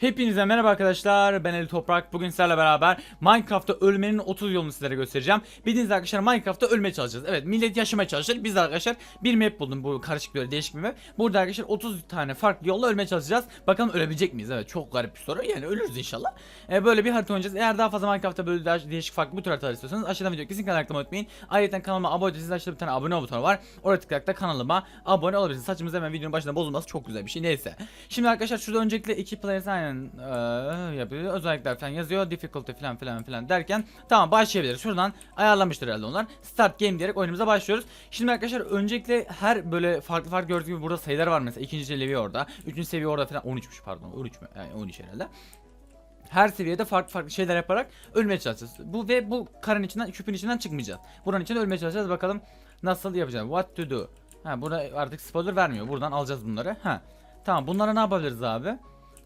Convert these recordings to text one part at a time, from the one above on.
Hepinize merhaba arkadaşlar. Ben Ali Toprak. Bugün sizlerle beraber Minecraft'ta ölmenin 30 yolunu sizlere göstereceğim. Bildiğiniz arkadaşlar Minecraft'ta ölmeye çalışacağız. Evet millet yaşamaya çalışır. Biz de arkadaşlar bir map buldum. Bu karışık böyle değişik bir map. Burada arkadaşlar 30 tane farklı yolla ölmeye çalışacağız. Bakalım ölebilecek miyiz? Evet çok garip bir soru. Yani ölürüz inşallah. Ee, Böyle bir harita oynayacağız. Eğer daha fazla Minecraft'ta böyle değişik farklı bu tür haritalar istiyorsanız aşağıdan video like atmayı unutmayın. Ayrıca kanalıma abone değilseniz aşağıda bir tane abone ol butonu var. Oraya tıklayarak da kanalıma abone olabilirsiniz. Saçımız hemen videonun başında bozulması çok güzel bir şey. Neyse. Şimdi arkadaşlar şurada öncelikle iki players aynen eee, yapıyor. Özellikler falan yazıyor. Difficulty falan filan filan derken tamam başlayabiliriz. Şuradan ayarlamıştır herhalde onlar. Start game diyerek oyunumuza başlıyoruz. Şimdi arkadaşlar öncelikle her böyle farklı farklı gördüğünüz gibi burada sayılar var mesela. ikinci seviye orada. Üçüncü seviye orada falan 13'müş pardon. 13 mü? Yani 13 herhalde. Her seviyede farklı farklı şeyler yaparak ölmeye çalışacağız. Bu ve bu karın içinden, küpün içinden çıkmayacağız. Buranın içinde ölmeye çalışacağız. Bakalım nasıl yapacağız. What to do? Ha burada artık spoiler vermiyor. Buradan alacağız bunları. Ha. Tamam bunlara ne yapabiliriz abi?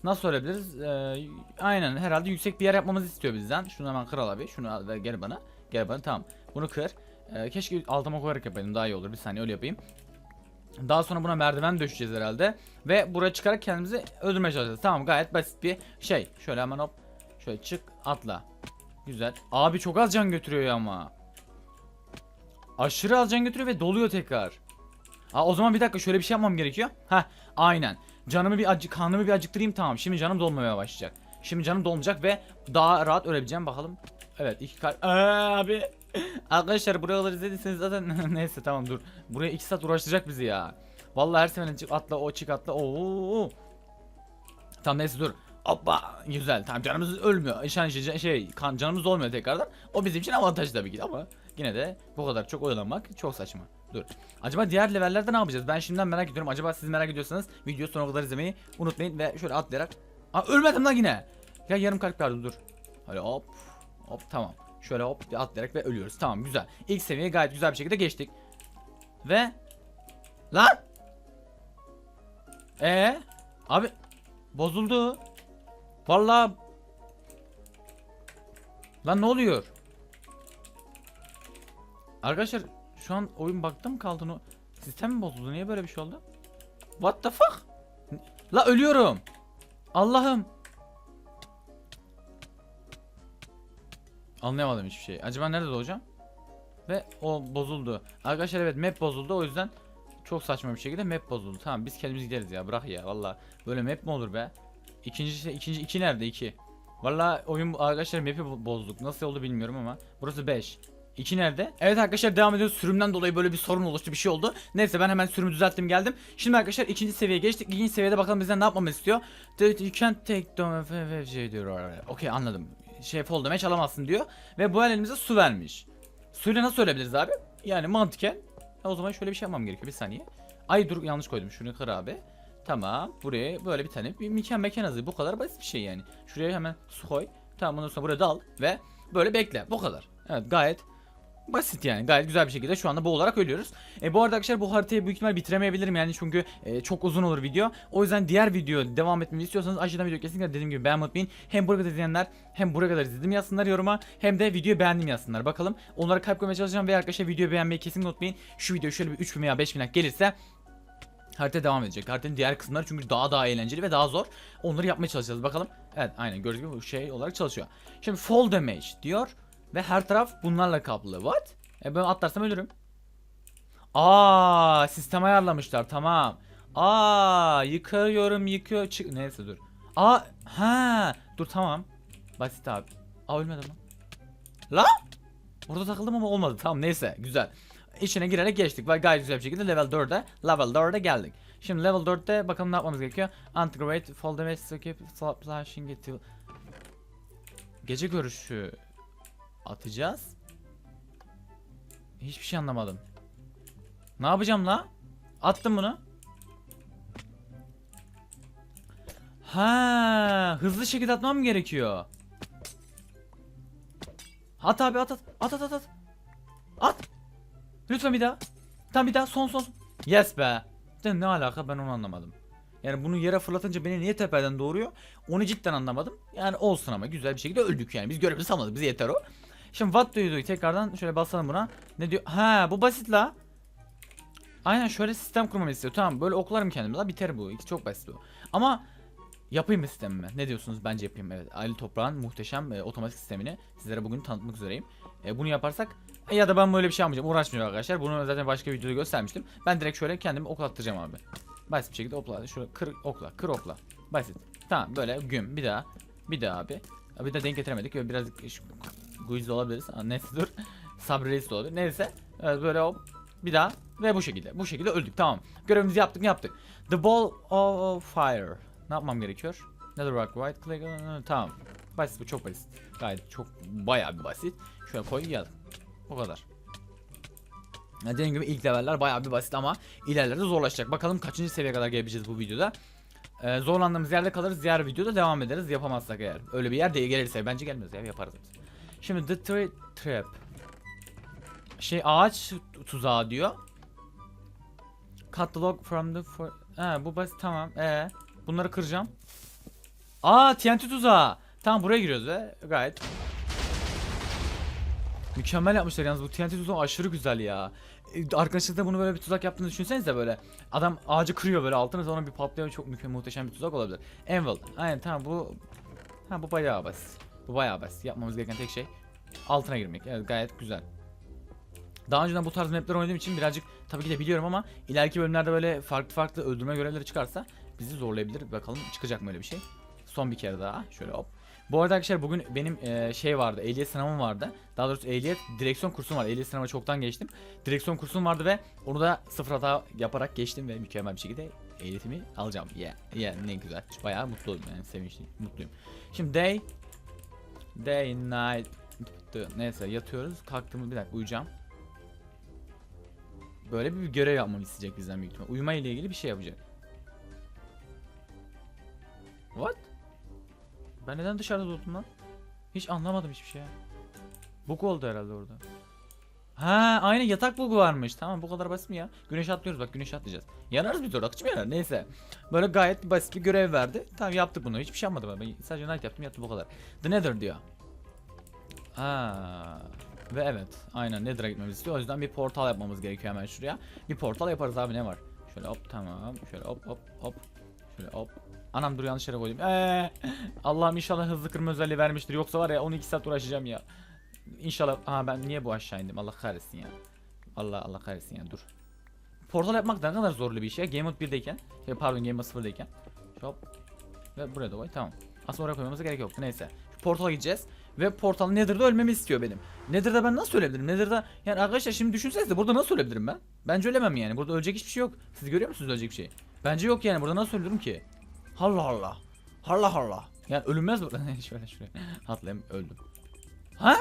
Nasıl ölebiliriz? Ee, aynen herhalde yüksek bir yer yapmamızı istiyor bizden. Şunu hemen kır abi. Şunu al ver gel bana. Gel bana tamam. Bunu kır. Ee, keşke altıma koyarak yapayım daha iyi olur. Bir saniye öyle yapayım. Daha sonra buna merdiven döşeceğiz herhalde. Ve buraya çıkarak kendimizi öldürmeye çalışacağız. Tamam gayet basit bir şey. Şöyle hemen hop. Şöyle çık atla. Güzel. Abi çok az can götürüyor ama. Aşırı az can götürüyor ve doluyor tekrar. Aa, o zaman bir dakika şöyle bir şey yapmam gerekiyor. Heh aynen. Canımı bir acı karnımı bir acıktırayım tamam. Şimdi canım dolmaya başlayacak. Şimdi canım dolmayacak ve daha rahat ölebileceğim bakalım. Evet iki kalp. Aa, abi. Arkadaşlar kadar izlediyseniz zaten neyse tamam dur. Buraya iki saat uğraştıracak bizi ya. Vallahi her seferinde çık atla o çık atla. Oo. Tamam neyse dur. Hoppa güzel tamam canımız ölmüyor. Şey, şey, şey kan, canımız olmuyor tekrardan. O bizim için avantaj tabii ki ama yine de bu kadar çok oyalanmak çok saçma. Dur. Acaba diğer levellerde ne yapacağız? Ben şimdiden merak ediyorum. Acaba siz merak ediyorsanız video sonuna kadar izlemeyi unutmayın ve şöyle atlayarak. Aa ölmedim lan yine. Ya yarım kalp kaldı dur. Hadi hop. Hop tamam. Şöyle hop atlayarak ve ölüyoruz. Tamam güzel. İlk seviyeyi gayet güzel bir şekilde geçtik. Ve lan ee abi bozuldu. Vallahi Lan ne oluyor? Arkadaşlar şu an oyun bakta mı kaldı? o? Sistem mi bozuldu? Niye böyle bir şey oldu? What the fuck? La ölüyorum. Allah'ım. Anlayamadım hiçbir şey. Acaba nerede doğacağım? Ve o bozuldu. Arkadaşlar evet map bozuldu o yüzden çok saçma bir şekilde map bozuldu. Tamam biz kendimiz gideriz ya bırak ya valla. Böyle map mi olur be? İkinci şey- ikinci iki nerede iki? Valla oyun arkadaşlar map'i bo- bozduk. Nasıl oldu bilmiyorum ama. Burası 5. 2 nerede? Evet arkadaşlar devam ediyoruz. Sürümden dolayı böyle bir sorun oluştu bir şey oldu. Neyse ben hemen sürümü düzelttim geldim. Şimdi arkadaşlar ikinci seviyeye geçtik. İkinci seviyede bakalım bizden ne yapmamızı istiyor. You can't take the şey diyor. Okey anladım. Şey fall damage alamazsın diyor. Ve bu elimize su vermiş. Suyla nasıl ölebiliriz abi? Yani mantıken. Ha, o zaman şöyle bir şey yapmam gerekiyor. Bir saniye. Ay dur yanlış koydum. Şunu kır abi. Tamam. Buraya böyle bir tane bir mekan mekan hazır. Bu kadar basit bir şey yani. Şuraya hemen su koy. Tamam ondan sonra buraya dal ve böyle bekle. Bu kadar. Evet gayet basit yani. Gayet güzel bir şekilde şu anda bu olarak ölüyoruz. E, bu arada arkadaşlar bu haritayı büyük ihtimal bitiremeyebilirim yani çünkü e, çok uzun olur video. O yüzden diğer video devam etmemi istiyorsanız aşağıdan video kesinlikle dediğim gibi beğenmeyi unutmayın. Hem buraya kadar izleyenler hem buraya kadar izledim yazsınlar yoruma hem de videoyu beğendim yazsınlar. Bakalım onlara kalp koymaya çalışacağım ve arkadaşlar videoyu beğenmeyi kesinlikle unutmayın. Şu video şöyle bir 3000 veya 5000 like gelirse Harita devam edecek. Haritanın diğer kısımları çünkü daha daha eğlenceli ve daha zor. Onları yapmaya çalışacağız. Bakalım. Evet aynen gördüğünüz gibi bu şey olarak çalışıyor. Şimdi fall damage diyor. Ve her taraf bunlarla kaplı. What? E ben atlarsam ölürüm. Aa, sistem ayarlamışlar. Tamam. Aa, yıkıyorum, yıkıyor. Çık. Neyse dur. Aa, ha. Dur tamam. Basit abi. Aa ölmedim lan. La? Burada takıldım ama olmadı. Tamam neyse güzel. İçine girerek geçtik ve gayet güzel bir şekilde level 4'e level 4'e geldik. Şimdi level 4'te bakalım ne yapmamız gerekiyor. Antigrade, fall damage, skip, flashing, it. Gece görüşü atacağız. Hiçbir şey anlamadım. Ne yapacağım la? Attım bunu. Ha, hızlı şekilde atmam gerekiyor? At abi at. At at at at. At. Lütfen bir daha. Tam bir daha son son. Yes be. De ne alaka ben onu anlamadım. Yani bunu yere fırlatınca beni niye tepeden doğuruyor? Onu cidden anlamadım. Yani olsun ama güzel bir şekilde öldük yani. Biz görevimizi tamamladık. Bize yeter o. Şimdi what do you do? Tekrardan şöyle basalım buna. Ne diyor? Ha bu basit la. Aynen şöyle sistem kurmamı istiyor. Tamam böyle oklarım kendimi la biter bu. Çok basit bu. Ama Yapayım mı sistemimi? Ne diyorsunuz? Bence yapayım. Evet. Ali Toprağ'ın muhteşem e, otomatik sistemini sizlere bugün tanıtmak üzereyim. E, bunu yaparsak e, ya da ben böyle bir şey yapmayacağım. Uğraşmayacağım arkadaşlar. Bunu zaten başka videoda göstermiştim. Ben direkt şöyle kendimi oklattıracağım abi. Basit bir şekilde okla. Şöyle kır okla. Kır okla. Basit. Tamam böyle güm. Bir daha. Bir daha abi. Bir de denk getiremedik. Biraz guiz olabiliriz. Aa, neyse dur. Sabri Reis de olabilir. Neyse. Evet, böyle hop. Bir daha. Ve bu şekilde. Bu şekilde öldük. Tamam. Görevimizi yaptık yaptık. The Ball of Fire. Ne yapmam gerekiyor? Netherrock right click. Tamam. Basit bu çok basit. Gayet çok bayağı bir basit. Şöyle koy gel. O kadar. Dediğim gibi ilk leveller bayağı bir basit ama ilerlerde zorlaşacak. Bakalım kaçıncı seviyeye kadar gelebileceğiz bu videoda. Ee, zorlandığımız yerde kalırız. Diğer videoda devam ederiz. Yapamazsak eğer. Öyle bir yer de gelirse. Bence gelmez ya. Yaparız. biz. Şimdi The Tree Trap. Şey ağaç tuzağı diyor. Cut the log from the for... He bu basit tamam. Ee, bunları kıracağım. Aa TNT tuzağı. Tamam buraya giriyoruz ve gayet Mükemmel yapmışlar yalnız bu TNT tuzağı aşırı güzel ya. E, Arkadaşınızda bunu böyle bir tuzak yaptığını düşünsenize böyle. Adam ağacı kırıyor böyle altına sonra bir patlıyor çok mükemmel muhteşem bir tuzak olabilir. Anvil. Aynen tamam bu ha bu bayağı basit. Bu bayağı basit. Yapmamız gereken tek şey altına girmek. Evet gayet güzel. Daha önceden bu tarz mapler oynadığım için birazcık tabii ki de biliyorum ama ileriki bölümlerde böyle farklı farklı öldürme görevleri çıkarsa bizi zorlayabilir. Bakalım çıkacak mı öyle bir şey. Son bir kere daha. Şöyle hop. Bu arada arkadaşlar bugün benim e, şey vardı. Ehliyet sınavım vardı. Daha doğrusu ehliyet direksiyon kursum var. Ehliyet sınavı çoktan geçtim. Direksiyon kursum vardı ve onu da sıfır hata yaparak geçtim ve mükemmel bir şekilde ehliyetimi alacağım. Yeah. Yeah ne güzel. Bayağı mutluyum yani sevinçliyim. Mutluyum. Şimdi day day night neyse yatıyoruz. Kalktığımız bir dakika uyuyacağım. Böyle bir görev yapmamı isteyecek bizden büyük ihtimal. Uyuma ile ilgili bir şey yapacak. What? Ben neden dışarıda durdum lan? Hiç anlamadım hiçbir şey. Bug oldu herhalde orada. Ha, aynı yatak bugu varmış. Tamam bu kadar basit mi ya? Güneş atlıyoruz bak güneş atlayacağız. Yanarız bir tur akıcı yanar? Neyse. Böyle gayet basit bir görev verdi. Tamam yaptık bunu. Hiçbir şey yapmadım ben. Sadece night yaptım yaptım bu kadar. The Nether diyor. Ha. Ve evet. Aynen Nether'a gitmemiz istiyor. O yüzden bir portal yapmamız gerekiyor hemen şuraya. Bir portal yaparız abi ne var? Şöyle hop tamam. Şöyle hop hop hop. Şöyle hop. Anam dur yanlış yere koydum. Eee, Allah'ım inşallah hızlı kırma özelliği vermiştir. Yoksa var ya 12 saat uğraşacağım ya. İnşallah. Aa ben niye bu aşağı indim? Allah kahretsin ya. Allah Allah kahretsin ya dur. Portal yapmak ne kadar zorlu bir iş ya. Game Mode 1'deyken. Şey, pardon Game Mode 0'dayken. Hop. Ve buraya da koy. Tamam. Aslında oraya koymamıza gerek yoktu. Neyse. Şu portala gideceğiz. Ve portal Nether'da ölmemi istiyor benim. Nether'da ben nasıl ölebilirim? Nether'da yani arkadaşlar şimdi düşünsenize burada nasıl ölebilirim ben? Bence ölemem yani. Burada ölecek hiçbir şey yok. Siz görüyor musunuz ölecek bir şey? Bence yok yani. Burada nasıl ölürüm ki? Allah Allah. Allah Allah. Yani ölünmez burada. şöyle şuraya. Atlayayım öldüm. Ha?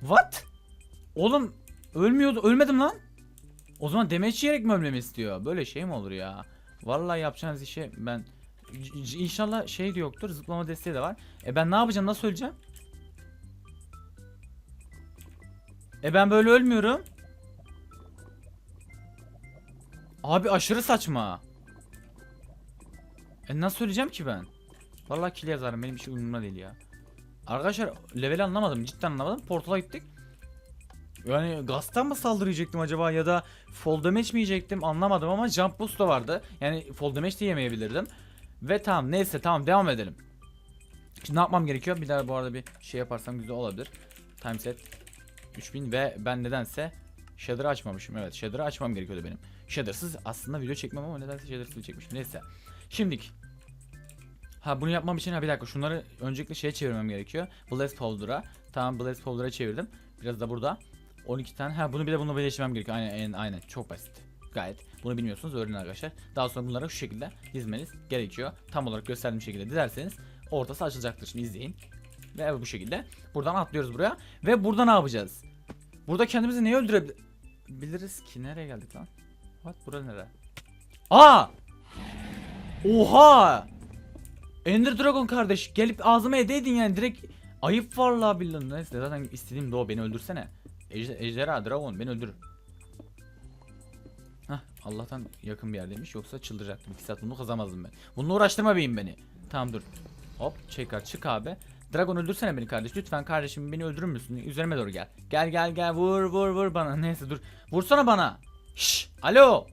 What? Oğlum ölmüyordu. Ölmedim lan. O zaman demeç yiyerek mi ölmemi istiyor? Böyle şey mi olur ya? Vallahi yapacağınız işe ben inşallah şey de yoktur. Zıplama desteği de var. E ben ne yapacağım? Nasıl öleceğim? E ben böyle ölmüyorum. Abi aşırı saçma. E nasıl öleceğim ki ben? Vallahi kill yazarım benim şey umurumda değil ya. Arkadaşlar level anlamadım cidden anlamadım. Portala gittik. Yani gaztan mı saldıracaktım acaba ya da fall damage mi yiyecektim anlamadım ama jump boost da vardı. Yani fall damage de yemeyebilirdim. Ve tamam neyse tamam devam edelim. Şimdi ne yapmam gerekiyor? Bir daha bu arada bir şey yaparsam güzel olabilir. Time set 3000 ve ben nedense shader'ı açmamışım. Evet shader'ı açmam gerekiyordu benim. Shader'sız aslında video çekmem ama nedense shader'sız çekmişim. Neyse. Şimdilik Ha bunu yapmam için ha bir dakika şunları öncelikle şeye çevirmem gerekiyor. Blaze Powder'a. Tamam Blaze Powder'a çevirdim. Biraz da burada. 12 tane. Ha bunu bir de bununla birleştirmem gerekiyor. Aynen aynen, çok basit. Gayet. Bunu bilmiyorsunuz öğrenin arkadaşlar. Daha sonra bunları şu şekilde dizmeniz gerekiyor. Tam olarak gösterdiğim şekilde dizerseniz ortası açılacaktır. Şimdi izleyin. Ve evet bu şekilde. Buradan atlıyoruz buraya. Ve burada ne yapacağız? Burada kendimizi neye öldürebiliriz ki? Nereye geldik lan? What? Burada nere? Aa! Oha! Ender Dragon kardeş gelip ağzıma edeydin yani direkt ayıp vallahi billahi neyse zaten istediğim de o beni öldürsene. Ejder, ejderha Dragon beni öldür. Hah Allah'tan yakın bir yerdeymiş yoksa çıldıracaktım 2 saat bunu kazamazdım ben. Bununla uğraştırma beyin beni. Tamam dur. Hop çekar çık abi. Dragon öldürsene beni kardeş lütfen kardeşim beni öldürür müsün? Üzerime doğru gel. Gel gel gel vur vur vur bana neyse dur. Vursana bana. Şş, alo.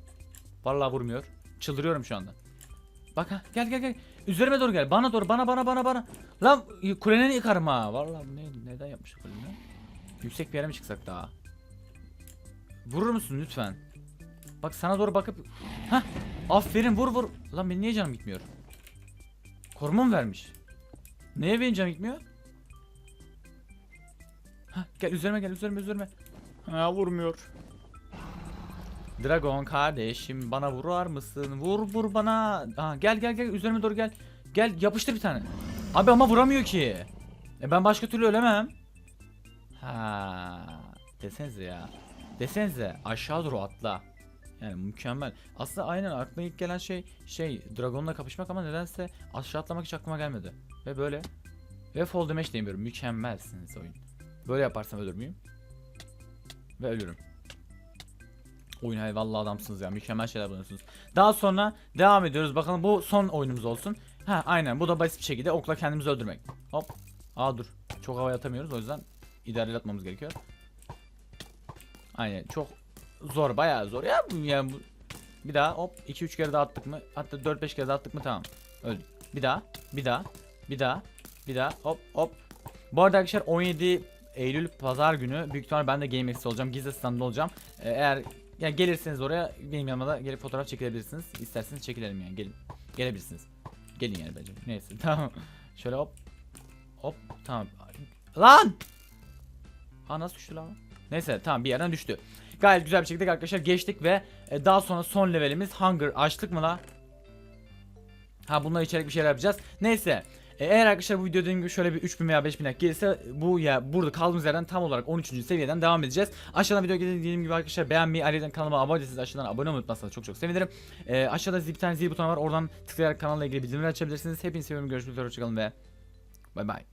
Vallahi vurmuyor. Çıldırıyorum şu anda. Bak ha gel gel gel. Üzerime doğru gel. Bana doğru bana bana bana bana. Lan kuleni yıkarım ha. Vallahi ne, neden yapmış kuleni? Yüksek bir yere mi çıksak daha? Vurur musun lütfen? Bak sana doğru bakıp Hah aferin vur vur Lan benim niye canım gitmiyor Koruma mı vermiş Neye benim canım gitmiyor Hah gel üzerime gel üzerime üzerime Ha vurmuyor Dragon kardeşim bana vurar mısın vur vur bana Aa, Gel gel gel üzerime doğru gel Gel yapıştır bir tane Abi ama vuramıyor ki e ben başka türlü ölemem Ha desenize ya Desenize aşağı doğru atla yani mükemmel. Aslında aynen aklıma ilk gelen şey şey Dragon'la kapışmak ama nedense aşağı atlamak hiç aklıma gelmedi. Ve böyle. Ve fall damage demiyorum. Mükemmelsiniz oyun. Böyle yaparsam ölür müyüm? Ve ölürüm. Oyun hay vallahi adamsınız ya. Mükemmel şeyler buluyorsunuz. Daha sonra devam ediyoruz. Bakalım bu son oyunumuz olsun. Ha aynen bu da basit bir şekilde okla kendimizi öldürmek. Hop. Aa dur. Çok havaya atamıyoruz o yüzden idareli atmamız gerekiyor. Aynen çok zor bayağı zor ya yani bu. Bir daha hop 2 3 kere daha attık mı? Hatta 4 5 kere daha attık mı tamam. Öldü. Bir daha, bir daha, bir daha, bir daha hop hop. Bu arada arkadaşlar 17 Eylül pazar günü büyük ihtimalle ben de GameX'te olacağım. Gizli standında olacağım. Ee, eğer yani gelirseniz oraya benim yanıma da gelip fotoğraf çekilebilirsiniz. İsterseniz çekilelim yani gelin. Gelebilirsiniz. Gelin yani bence. Neyse tamam. Şöyle hop. Hop tamam. Lan! Ha nasıl düştü lan? Neyse tamam bir yerden düştü. Gayet güzel bir şekilde arkadaşlar geçtik ve e, daha sonra son levelimiz Hunger açtık mı la? Ha bununla içerik bir şeyler yapacağız. Neyse. E, eğer arkadaşlar bu video dediğim gibi şöyle bir 3000 veya 5000 like gelirse bu ya burada kaldığımız yerden tam olarak 13. seviyeden devam edeceğiz. Aşağıdan video dediğim gibi arkadaşlar beğenmeyi, ayrıca kanalıma abone değilseniz aşağıdan abone olmayı unutmazsanız çok çok sevinirim. E, aşağıda zil bir tane zil butonu var. Oradan tıklayarak kanalla ilgili bildirimleri açabilirsiniz. Hepinizi seviyorum. Görüşmek üzere. Hoşçakalın ve bay bay.